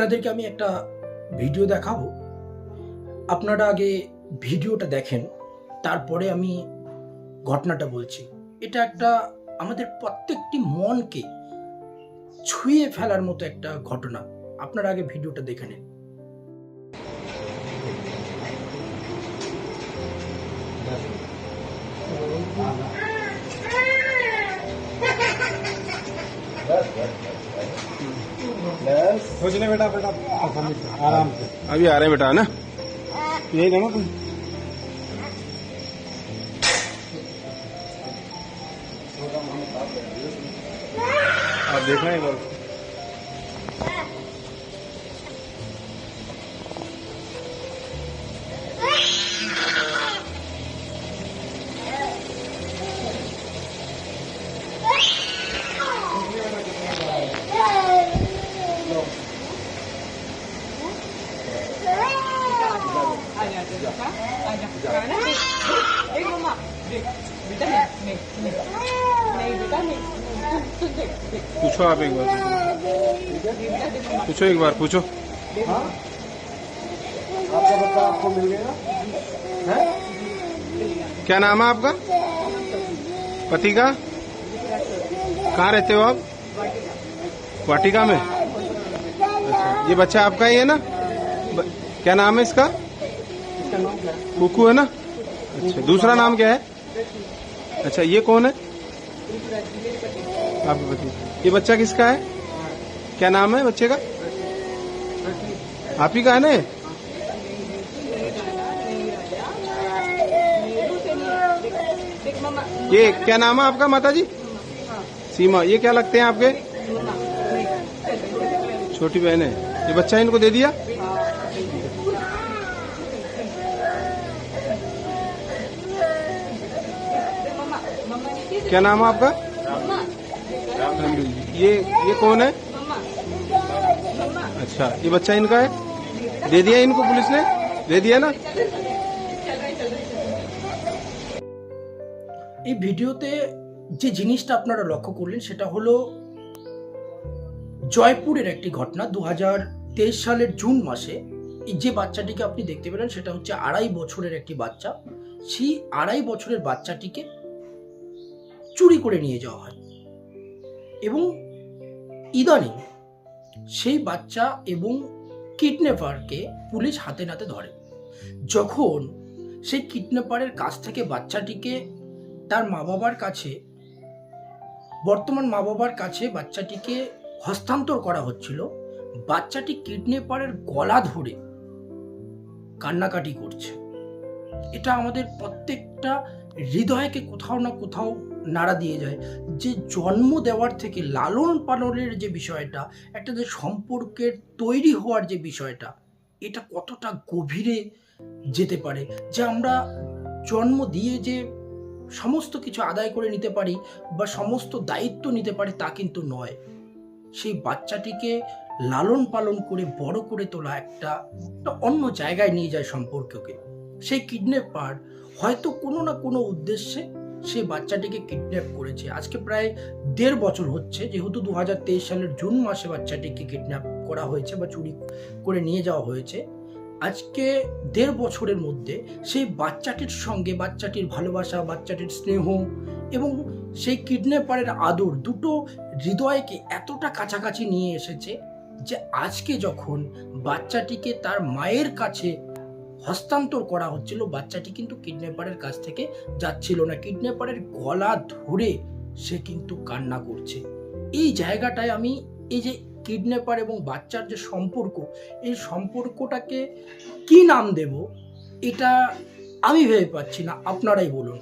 আপনাদেরকে আমি একটা ভিডিও দেখাবো। আপনারা আগে ভিডিওটা দেখেন, তারপরে আমি ঘটনাটা বলছি। এটা একটা আমাদের প্রত্যেকটি মনকে ছুঁয়ে ফেলার মতো একটা ঘটনা। আপনারা আগে ভিডিওটা দেখে নিন। कुछ नहीं बेटा बेटा। आराम से। अभी आ रहे हैं बेटा है ना? यही जाओ तुम। आप देखना एक बार पूछो आप एक बार, पूछो। एक बार पूछो आपका बच्चा आपको मिल गया क्या नाम है आपका? पति का कहाँ रहते हो आप? वाटिका में। अच्छा ये बच्चा आपका ही है ना? क्या नाम है इसका? कुकू है ना? अच्छा दूसरा नाम क्या है? अच्छा ये कौन है? पति ये बच्चा किसका है? क्या नाम है बच्चे का? आप ही का है ना? ये? क्या नाम है आपका माता जी सीमा। ये क्या लगते हैं आपके? छोटी बहन है। ये बच्चा इनको दे दिया? क्या नाम है आपका मम्मा ये ये कौन है मम्मा मम्मा अच्छा ये बच्चा इनका है दे दिया इनको पुलिस ने दे दिया ना এই ভিডিওতে যে জিনিসটা আপনারা লক্ষ্য করলেন সেটা হলো জয়পুরের একটি ঘটনা দু সালের জুন মাসে এই যে বাচ্চাটিকে আপনি দেখতে পেলেন সেটা হচ্ছে আড়াই বছরের একটি বাচ্চা সেই আড়াই বছরের বাচ্চাটিকে চুরি করে নিয়ে যাওয়া হয়। এবং ইদানিং সেই বাচ্চা এবং কিডন্যাপারকে পুলিশ হাতে নাতে ধরে। যখন সেই কিডন্যাপারের কাছ থেকে বাচ্চাটিকে তার মা বাবার কাছে, বর্তমান মা বাবার কাছে বাচ্চাটিকে হস্তান্তর করা হচ্ছিল, বাচ্চাটি কিডন্যাপারের গলা ধরে কান্নাকাটি করছে। এটা আমাদের প্রত্যেকটা হৃদয়কে কোথাও না কোথাও নাড়া দিয়ে যায়। যে জন্ম দেওয়ার থেকে লালন পালনের যে বিষয়টা, একটা যে সম্পর্কের তৈরি হওয়ার যে বিষয়টা, এটা কতটা গভীরে যেতে পারে? যে আমরা জন্ম দিয়ে যে সমস্ত কিছু আদায় করে নিতে পারি বা সমস্ত দায়িত্ব নিতে পারি তা কিন্তু নয়। সেই বাচ্চাটিকে লালন পালন করে বড় করে তোলা একটা অন্য জায়গায় নিয়ে যায় সম্পর্ককে। সেই কিডন্যাপার হয়তো কোনো না কোনো উদ্দেশ্যে সেই বাচ্চাটিকে কিডন্যাপ করেছে। আজকে প্রায় দেড় বছর হচ্ছে, যেহেতু দু হাজার তেইশ সালের জুন মাসে বাচ্চাটিকে কিডন্যাপ করা হয়েছে বা চুরি করে নিয়ে যাওয়া হয়েছে। আজকে দেড় বছরের মধ্যে সেই বাচ্চাটির সঙ্গে বাচ্চাটির ভালোবাসা, বাচ্চাটির স্নেহ এবং সেই কিডন্যাপারের আদর দুটো হৃদয়কে এতটা কাছাকাছি নিয়ে এসেছে যে আজকে যখন বাচ্চাটিকে তার মায়ের কাছে হস্তান্তর করা হচ্ছিল। বাচ্চাটি কিন্তু কিডন্যাপারের কাছ থেকে যাচ্ছিল না। কিডন্যাপারের গলা ধরে সে কিন্তু কান্না করছে। এই জায়গাটায় আমি এই যে কিডন্যাপার এবং বাচ্চার যে সম্পর্ক, এই সম্পর্কটাকে কি নাম দেব? এটা আমি ভেবে পাচ্ছি না। আপনারাই বলুন।